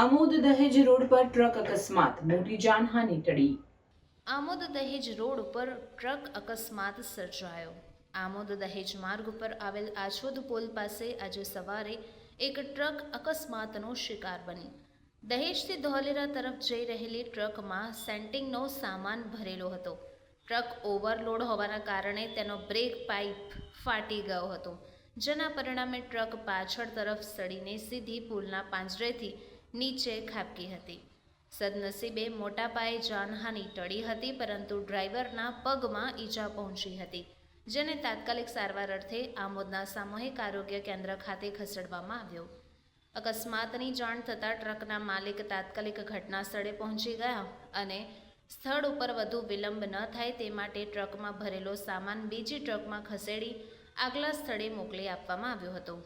આમોદ દહેજ રોડ પર ટ્રક અકસ્માત. મોટી જાનહાનિ ટળી. આમોદ દહેજ રોડ ઉપર ટ્રક અકસ્માત સર્જાયો. આમોદ દહેજ માર્ગ ઉપર આવેલ આછોદ પોલ પાસે આજે સવારે એક ટ્રક અકસ્માતનો શિકાર બની દહેજથી ધોલેરા તરફ જઈ રહેલી ટ્રકમાં સેન્ટિંગનો સામાન ભરેલો હતો. ટ્રક ઓવરલોડ હોવાના કારણે તેનો બ્રેક પાઇપ ફાટી ગયો હતો. જેના પરિણામે ટ્રક પાછળ તરફ સડીને સીધી પુલના પાંજરેથી નીચે ખાબકી હતી. સદનસીબે મોટા પાયે જાનહાનિ ટળી હતી, પરંતુ ડ્રાઈવરના પગમાં ઈજા પહોંચી હતી, જેને તાત્કાલિક સારવાર અર્થે આમોદના સામૂહિક આરોગ્ય કેન્દ્ર ખાતે ખસેડવામાં આવ્યો. અકસ્માતની જાણ થતાં ટ્રકના માલિક તાત્કાલિક ઘટના સ્થળે પહોંચી ગયા અને સ્થળ ઉપર વધુ વિલંબ ન થાય તે માટે ટ્રકમાં ભરેલો સામાન બીજી ટ્રકમાં ખસેડી આગલા સ્થળે મોકલી આપવામાં આવ્યો હતો.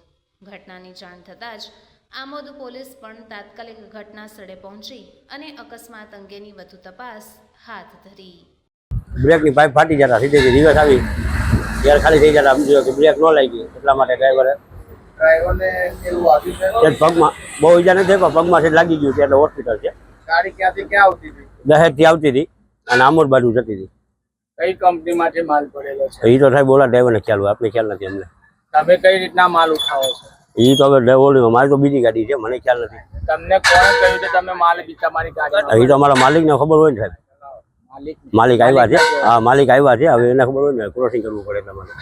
ઘટનાની જાણ થતાં જ આમોદ પોલીસ પણ તાત્કાલિક ઘટના સ્થળે પહોંચી અને અકસ્માત અંગેની વધુ તપાસ હાથ ધરી. બ્રેકની પાઇપ ફાટી જતા સીધેથી રિવર્સ આવી ત્યારે ખાલી થઈ જતા સમજ્યો કે બ્રેક ન લાગી એટલા માટે ડ્રાઈવરે ડ્રાઈવરને એવું આવ્યું છે? જ પગમાં બહુ ઈજા નથી પણ પગમાં છે લાગી ગયું છે એટલે હોસ્પિટલ છે. ગાડી ક્યાંથી ક્યાં આવતી હતી? દહેજથી આવતી હતી અને આમોદ બાજુ જતી હતી. કઈ કંપનીમાંથી માલ પડેલો છે? એ તો સાહેબ બોલા ડ્રાઈવરને ખ્યાલ હોય આપણે ખ્યાલ નથી અમને તમે કઈ રીતના માલ ઉઠાવો છો? એ તો હવે ઓલી મારી તો બીજી ગાડી છે મને ખ્યાલ નથી. તમને કોણ કહ્યું કે તમે માલ બીજા મારી ગાડી એ તો અમારા માલિકને ખબર હોય ને સાહેબ. માલિક. માલિક આવ્યા છે. હા માલિક આવ્યા છે. હવે એને ખબર હોય ને ક્રોસિંગ કરવું પડે માટે